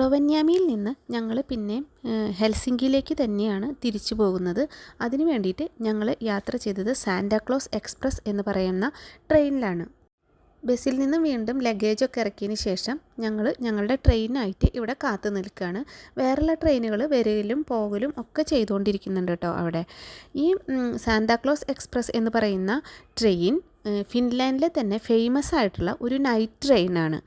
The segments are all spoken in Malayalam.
റൊവന്യാമിയിൽ നിന്ന് ഞങ്ങൾ പിന്നെ ഹെൽസിങ്കിയിലേക്ക് തന്നെയാണ് തിരിച്ചു പോകുന്നത്. അതിനു വേണ്ടിയിട്ട് ഞങ്ങൾ യാത്ര ചെയ്തത് സാന്റാക്ലോസ് എക്സ്പ്രസ് എന്ന് പറയുന്ന ട്രെയിനിലാണ്. ബസ്സിൽ നിന്ന് വീണ്ടും ലഗേജൊക്കെ ഇറക്കിയതിന് ശേഷം ഞങ്ങൾ ഞങ്ങളുടെ ട്രെയിനായിട്ട് ഇവിടെ കാത്തു നിൽക്കുകയാണ്. വേറെയുള്ള ട്രെയിനുകൾ വരലും പോകലും ഒക്കെ ചെയ്തുകൊണ്ടിരിക്കുന്നുണ്ട് കേട്ടോ അവിടെ. ഈ സാന്താക്ലോസ് എക്സ്പ്രസ് എന്ന് പറയുന്ന ട്രെയിൻ ഫിൻലാൻഡിലെ തന്നെ ഫേമസ് ആയിട്ടുള്ള ഒരു നൈറ്റ് ട്രെയിനാണ്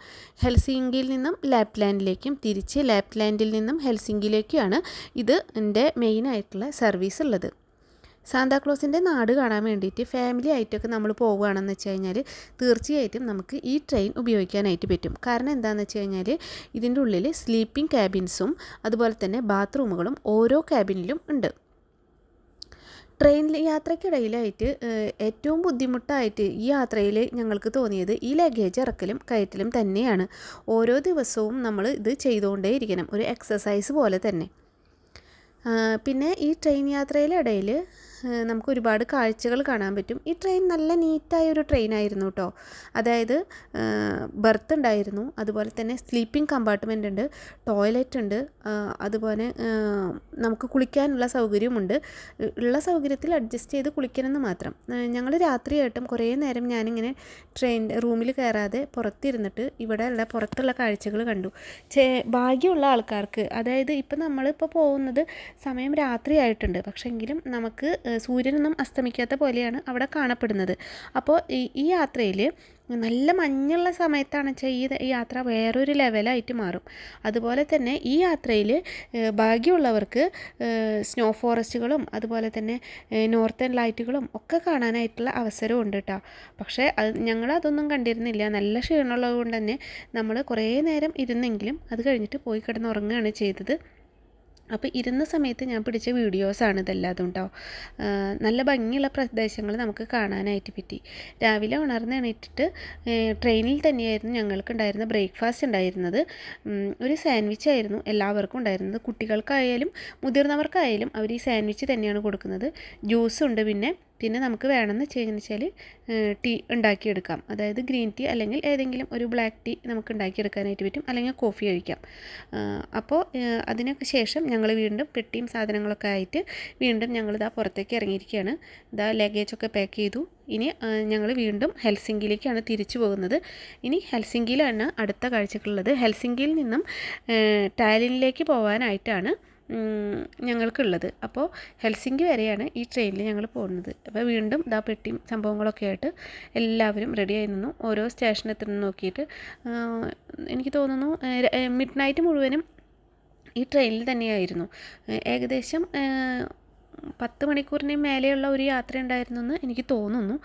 ഹെൽസിങ്കിയിൽ നിന്നും ലാപ്ലാൻഡിലേക്കും തിരിച്ച് ലാപ്ലാൻഡിൽ നിന്നും ഹെൽസിങ്കിയിലേക്കുമാണ് ഇത് എന്റെ മെയിനായിട്ടുള്ള സർവീസ് ഉള്ളത്. സാന്താക്ലോസിന്റെ നാട് കാണാൻ വേണ്ടിയിട്ട് ഫാമിലി ആയിട്ടൊക്കെ നമ്മൾ പോവുകയാണെന്ന് വെച്ച് കഴിഞ്ഞാൽ തീർച്ചയായിട്ടും നമുക്ക് ഈ ട്രെയിൻ ഉപയോഗിക്കാനായിട്ട് പറ്റും. കാരണം എന്താണെന്ന് വെച്ച് കഴിഞ്ഞാൽ ഇതിന്റെ ഉള്ളിൽ സ്ലീപ്പിംഗ് ക്യാബിൻസും അതുപോലെ തന്നെ ബാത്റൂമുകളും ഓരോ ക്യാബിനിലും ഉണ്ട്. ട്രെയിൻ യാത്രയ്ക്കിടയിലായിട്ട് ഏറ്റവും ബുദ്ധിമുട്ടായിട്ട് ഈ യാത്രയിൽ ഞങ്ങൾക്ക് തോന്നിയത് ഈ ലഗേജ് ഇറക്കലും കയറ്റലും തന്നെയാണ്. ഓരോ ദിവസവും നമ്മൾ ഇത് ചെയ്തുകൊണ്ടേയിരിക്കണം ഒരു എക്സസൈസ് പോലെ തന്നെ. പിന്നെ ഈ ട്രെയിൻ യാത്രയിലിടയിൽ നമുക്ക് ഒരുപാട് കാഴ്ചകൾ കാണാൻ പറ്റും. ഈ ട്രെയിൻ നല്ല നീറ്റായ ഒരു ട്രെയിൻ ആയിരുന്നു കേട്ടോ അതായത് ബർത്ത് ഉണ്ടായിരുന്നു. അതുപോലെ തന്നെ സ്ലീപ്പിംഗ് കമ്പാർട്ട്മെന്റ് ഉണ്ട് ടോയ്ലറ്റ് ഉണ്ട് അതുപോലെ നമുക്ക് കുളിക്കാനുള്ള സൗകര്യമുണ്ട് ഉള്ള സൗകര്യത്തിൽ അഡ്ജസ്റ്റ് ചെയ്ത് കുളിക്കണമെന്ന് മാത്രം. ഞങ്ങൾ രാത്രിയായിട്ടും കുറേ നേരം ഞാനിങ്ങനെ ട്രെയിൻ റൂമിൽ കയറാതെ പുറത്തിരുന്നിട്ട് ഇവിടെയുള്ള പുറത്തുള്ള കാഴ്ചകൾ കണ്ടു. ചേ ഭാഗ്യമുള്ള ആൾക്കാർക്ക്. അതായത് ഇപ്പം നമ്മളിപ്പോൾ പോകുന്നത് സമയം രാത്രിയായിട്ടുണ്ട്. ആയിട്ടുണ്ട് പക്ഷേ എങ്കിലും നമുക്ക് സൂര്യനൊന്നും അസ്തമിക്കാത്ത പോലെയാണ് അവിടെ കാണപ്പെടുന്നത്. അപ്പോൾ ഈ യാത്രയിൽ നല്ല മഞ്ഞുള്ള സമയത്താണ് വെച്ചാൽ ഈ യാത്ര വേറൊരു ലെവലായിട്ട് മാറും. അതുപോലെ തന്നെ ഈ യാത്രയിൽ ഭാഗ്യമുള്ളവർക്ക് സ്നോ ഫോറസ്റ്റുകളും അതുപോലെ തന്നെ നോർത്തേൺ ലൈറ്റുകളും ഒക്കെ കാണാനായിട്ടുള്ള അവസരവും ഉണ്ട് കേട്ടോ പക്ഷേ അത് ഞങ്ങൾ അതൊന്നും കണ്ടിരുന്നില്ല. നല്ല ക്ഷീണമുള്ളത് കൊണ്ട് തന്നെ നമ്മൾ കുറേ നേരം ഇരുന്നെങ്കിലും അത് കഴിഞ്ഞിട്ട് പോയി കിടന്നുറങ്ങുകയാണ് ചെയ്തത്. അപ്പോൾ ഇരുന്ന സമയത്ത് ഞാൻ പിടിച്ച വീഡിയോസാണ് ഇതെല്ലാതും കേട്ടോ നല്ല ഭംഗിയുള്ള പ്രദേശങ്ങൾ നമുക്ക് കാണാനായിട്ട് പറ്റി. രാവിലെ ഉണർന്ന് എണീറ്റിട്ട് ട്രെയിനിൽ തന്നെയായിരുന്നു ഞങ്ങൾക്ക് ഉണ്ടായിരുന്ന ബ്രേക്ക്ഫാസ്റ്റ് ഉണ്ടായിരുന്നത്. ഒരു സാൻഡ്വിച്ച് ആയിരുന്നു എല്ലാവർക്കും ഉണ്ടായിരുന്നത്. കുട്ടികൾക്കായാലും മുതിർന്നവർക്കായാലും അവർ ഈ സാൻഡ്വിച്ച് തന്നെയാണ് കൊടുക്കുന്നത്. ജ്യൂസുണ്ട് പിന്നെ. പിന്നെ നമുക്ക് വേണമെന്ന് വെച്ച് കഴിഞ്ഞാൽ ടീ ഉണ്ടാക്കിയെടുക്കാം. അതായത് ഗ്രീൻ ടീ അല്ലെങ്കിൽ ഏതെങ്കിലും ഒരു ബ്ലാക്ക് ടീ നമുക്ക് ഉണ്ടാക്കിയെടുക്കാനായിട്ട് പറ്റും. അല്ലെങ്കിൽ കോഫി കഴിക്കാം. അപ്പോൾ അതിനൊക്കെ ശേഷം ഞങ്ങൾ വീണ്ടും പെട്ടിയും സാധനങ്ങളൊക്കെ ആയിട്ട് വീണ്ടും ഞങ്ങൾ ഇതാ പുറത്തേക്ക് ഇറങ്ങിയിരിക്കുകയാണ്. ഇതാ ലഗേജൊക്കെ പാക്ക് ചെയ്തു. ഇനി ഞങ്ങൾ വീണ്ടും ഹെൽസിങ്കിയിലേക്കാണ് തിരിച്ചു പോകുന്നത്. ഇനി ഹെൽസിങ്കിയിലാണ് അടുത്ത കാഴ്ചകളുള്ളത് ഹെൽസിങ്കിയിൽ നിന്നും ടാലിനിലേക്ക് പോകാനായിട്ടാണ് ഞങ്ങൾക്കുള്ളത്. അപ്പോൾ ഹെൽസിങ്കി വരെയാണ് ഈ ട്രെയിനിൽ ഞങ്ങൾ പോകുന്നത്. അപ്പോൾ വീണ്ടും ഇതാ പെട്ടിയും സംഭവങ്ങളൊക്കെ ആയിട്ട് എല്ലാവരും റെഡിയായി നിന്നു. ഓരോ സ്റ്റേഷൻ എത്തുന്നു നോക്കിയിട്ട് എനിക്ക് തോന്നുന്നു മിഡ് നൈറ്റ് മുഴുവനും ഈ ട്രെയിനിൽ തന്നെയായിരുന്നു. ഏകദേശം പത്ത് മണിക്കൂറിന് മേലെയുള്ള ഒരു യാത്ര ഉണ്ടായിരുന്നെന്ന് എനിക്ക് തോന്നുന്നു.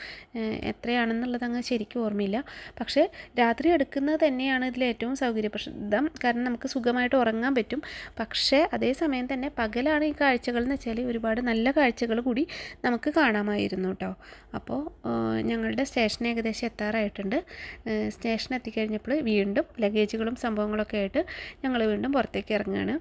എത്രയാണെന്നുള്ളത് അങ്ങ് ശരിക്കും ഓർമ്മയില്ല. പക്ഷേ രാത്രി എടുക്കുന്നത് തന്നെയാണ് ഇതിൽ ഏറ്റവും സൗകര്യപ്രദം. കാരണം നമുക്ക് സുഖമായിട്ട് ഉറങ്ങാൻ പറ്റും. പക്ഷേ അതേസമയം തന്നെ പകലാണ് ഈ കാഴ്ചകൾ എന്ന് വെച്ചാൽ ഒരുപാട് നല്ല കാഴ്ചകൾ കൂടി നമുക്ക് കാണാമായിരുന്നു കേട്ടോ അപ്പോൾ ഞങ്ങളുടെ സ്റ്റേഷൻ ഏകദേശം എത്താറായിട്ടുണ്ട്. സ്റ്റേഷൻ എത്തിക്കഴിഞ്ഞപ്പോൾ വീണ്ടും ലഗേജുകളും സംഭവങ്ങളൊക്കെ ആയിട്ട് ഞങ്ങൾ വീണ്ടും പുറത്തേക്ക് ഇറങ്ങുകയാണ്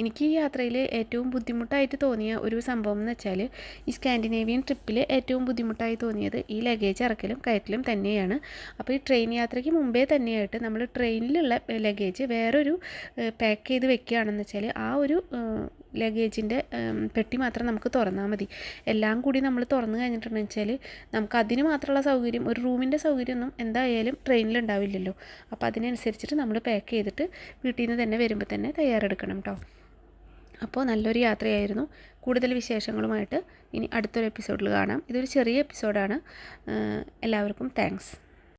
എനിക്ക് ഈ യാത്രയിൽ ഏറ്റവും ബുദ്ധിമുട്ടായിട്ട് തോന്നിയ ഒരു സംഭവം എന്ന് വെച്ചാൽ ഈ സ്കാൻഡിനേവിയൻ ട്രിപ്പിൽ ഏറ്റവും ബുദ്ധിമുട്ടായി തോന്നിയത് ഈ ലഗേജ് ഇറക്കലും കയറ്റലും തന്നെയാണ്. അപ്പോൾ ഈ ട്രെയിൻ യാത്രയ്ക്ക് മുമ്പേ തന്നെയായിട്ട് നമ്മൾ ട്രെയിനിലുള്ള ലഗേജ് വേറൊരു പാക്ക് ചെയ്ത് വെക്കുകയാണെന്ന് വെച്ചാൽ ആ ഒരു ലഗേജിന്റെ പെട്ടി മാത്രം നമുക്ക് തുറന്നാൽ മതി. എല്ലാം കൂടി നമ്മൾ തുറന്നു കഴിഞ്ഞിട്ടുണ്ടെന്ന് വെച്ചാൽ നമുക്ക് അതിന് മാത്രമുള്ള സൗകര്യം ഒരു റൂമിന്റെ സൗകര്യമൊന്നും എന്തായാലും ട്രെയിനിലുണ്ടാവില്ലല്ലോ അപ്പോൾ അതിനനുസരിച്ചിട്ട് നമ്മൾ പാക്ക് ചെയ്തിട്ട് വീട്ടിൽ നിന്ന് തന്നെ വരുമ്പോൾ തന്നെ തയ്യാറെടുക്കണം കേട്ടോ അപ്പോൾ നല്ലൊരു യാത്രയായിരുന്നു. കൂടുതൽ വിശേഷങ്ങളുമായിട്ട് ഇനി അടുത്തൊരു എപ്പിസോഡിൽ കാണാം. ഇതൊരു ചെറിയ എപ്പിസോഡാണ്. എല്ലാവർക്കും താങ്ക്സ്.